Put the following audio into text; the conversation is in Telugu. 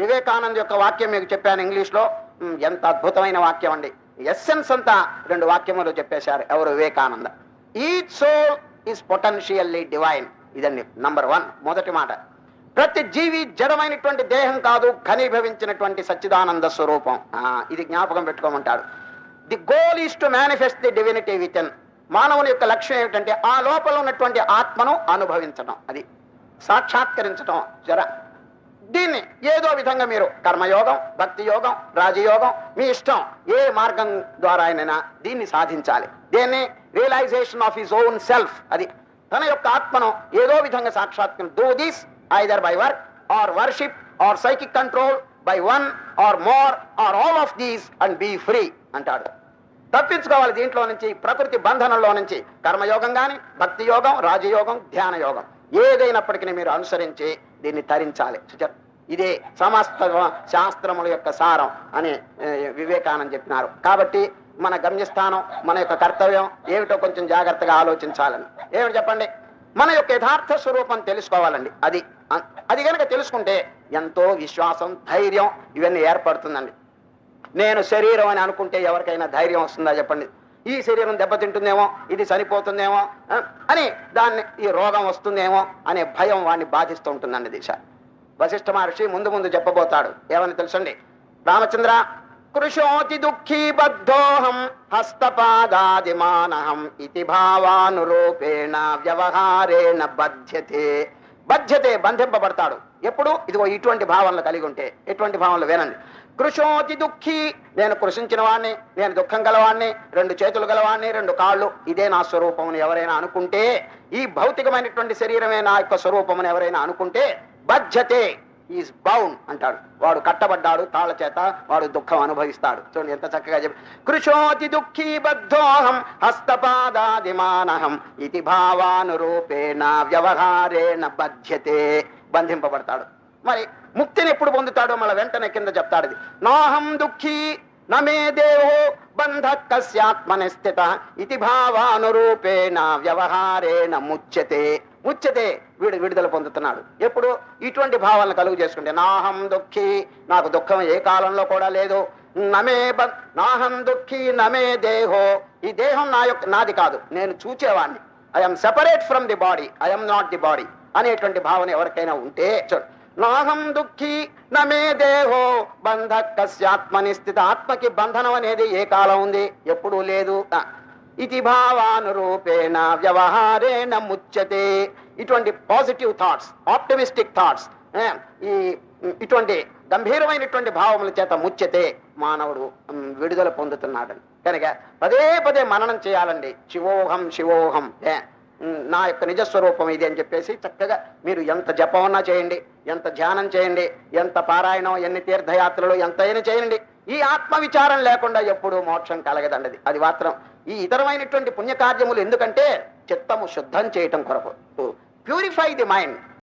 వివేకానంద్ యొక్క వాక్యం మీకు చెప్పాను ఇంగ్లీష్లో. ఎంత అద్భుతమైన వాక్యం అండి. ఎస్సెన్స్ అంతా రెండు వాక్యములు చెప్పేశారు. ఎవరు? Vivekananda. Each soul is potentially divine ఇదండి నంబర్ వన్ మొదటి మాట. ప్రతి జీవి జడమైనటువంటి దేహం కాదు ఘనీభవించినటువంటి సచ్చిదానంద స్వరూపం. ఇది జ్ఞాపకం పెట్టుకోమంటాడు. The goal is to manifest the divinity with మానవుని యొక్క లక్ష్యం ఏమిటంటే ఆ లోపల ఉన్నటువంటి ఆత్మను అనుభవించడం అది సాక్షాత్కరించడం జర దీన్ని ఏదో విధంగా మీరు కర్మయోగం భక్తి యోగం రాజయోగం మీ ఇష్టం ఏ మార్గం ద్వారా అయినైనా దీన్ని సాధించాలి. దీన్ని realisation of his own self అది తన యొక్క ఆత్మను ఏదో విధంగా సాక్షాత్కరి do this either by work or worship or psychic control by one or more or all of these and be free అంటాడు. తప్పించుకోవాలి దీంట్లో నుంచి ప్రకృతి బంధనంలో నుంచి కర్మయోగం కానీ భక్తి యోగం రాజయోగం ధ్యాన యోగం ఏదైనప్పటికీ మీరు అనుసరించి దీన్ని తరించాలి. చూచారు ఇదే సమస్త శాస్త్రముల యొక్క సారం అని వివేకానంద చెప్పినారు. కాబట్టి మన గమ్యస్థానం మన యొక్క కర్తవ్యం ఏమిటో కొంచెం జాగ్రత్తగా ఆలోచించాలని. ఏమిటి చెప్పండి? మన యొక్క యథార్థ స్వరూపం తెలుసుకోవాలండి. అది అది కనుక తెలుసుకుంటే ఎంతో విశ్వాసం ధైర్యం ఇవన్నీ ఏర్పడుతుందండి. నేను శరీరం అని అనుకుంటే ఎవరికైనా ధైర్యం వస్తుందా చెప్పండి? ఈ శరీరం దెబ్బతింటుందేమో ఇది చనిపోతుందేమో అని దాన్ని ఈ రోగం వస్తుందేమో అనే భయం వాడిని బాధిస్తూ ఉంటుందండి దిశ. వశిష్ఠ మహర్షి ముందు ముందు చెప్పబోతాడు. ఏమని తెలుసండి? రామచంద్ర కృషోతి దుఃఖీ బద్ధోహం హస్తపాదాదిమానహం ఇతి భావానురూపేణ వ్యవహారేణ బధ్యతే. బధ్యతే బంధింపబడతాడు. ఎప్పుడు? ఇదిగో ఇటువంటి భావనలు కలిగి ఉంటే. ఎటువంటి భావనలు వేనండి కృషోతి దుఃఖి. నేను కృషించిన వాణ్ణి నేను దుఃఖం గలవాణ్ణి రెండు చేతులు గలవాణ్ణి రెండు కాళ్ళు. ఇదే నా స్వరూపమని ఎవరైనా అనుకుంటే ఈ భౌతికమైనటువంటి శరీరమే నా యొక్క స్వరూపం ఎవరైనా అనుకుంటే బధ్యతే ఈజ్ బౌండ్ అంటాడు. వాడు కట్టబడ్డాడు తాళ చేత వాడు దుఃఖం అనుభవిస్తాడు. చూడండి ఎంత చక్కగా చెప్పి కృషోతి దుఃఖీ బద్ధోహం హస్తపాదాదిమానహం ఇది భావానురూపేణ వ్యవహారేణ బధ్యతే బంధింపబడతాడు. మరి ముక్తిని ఎప్పుడు పొందుతాడో మళ్ళీ వెంటనే కింద చెప్తాడు ఇది నాహం దుఃఖీ నమే దేహో బంధ కస్యాత్మని స్థిత ఇది భావానురూపేణ వ్యవహారేణ ముచ్యతే. ముచ్యతే వీడు విడుదల పొందుతున్నాడు. ఎప్పుడు? ఇటువంటి భావాలను కలుగు చేసుకుంటే నాహం దుఃఖి నాకు దుఃఖం ఏ కాలంలో కూడా లేదు. నమే నాహం దుఃఖి నమే దేహో. ఈ దేహం నా యొక్క నాది కాదు. నేను చూచేవాడిని I'm separate from the body. I'm not the body అనేటువంటి భావన ఎవరికైనా ఉంటే చూడు నాహం దుఃఖి నమే దేహో బంధ కస్యాత్మని స్థిత ఆత్మకి బంధనం అనేది ఏ కాలం ఉంది? ఎప్పుడూ లేదు. ఇది భావానురూపేణ వ్యవహారేణ ముచ్యతే. ఇటువంటి పాజిటివ్ థాట్స్ ఆప్టమిస్టిక్ థాట్స్ ఈ ఇటువంటి గంభీరమైనటువంటి భావముల చేత ముచ్యతే మానవుడు విడుదల పొందుతున్నాడు. కనుక పదే పదే మననం చేయాలండి. శివోహం శివోహం ఏ, నా యొక్క నిజస్వరూపం ఇది అని చెప్పేసి చక్కగా మీరు ఎంత జపమన్నా చేయండి ఎంత ధ్యానం చేయండి ఎంత పారాయణం ఎన్ని తీర్థయాత్రలు ఎంతైనా చేయండి. ఈ ఆత్మ విచారం లేకుండా ఎప్పుడూ మోక్షం కలగదండది. అది మాత్రం ఈ ఇతరమైనటువంటి పుణ్యకార్యములు ఎందుకంటే చిత్తము శుద్ధం చేయటం కొరకు. Purify the mind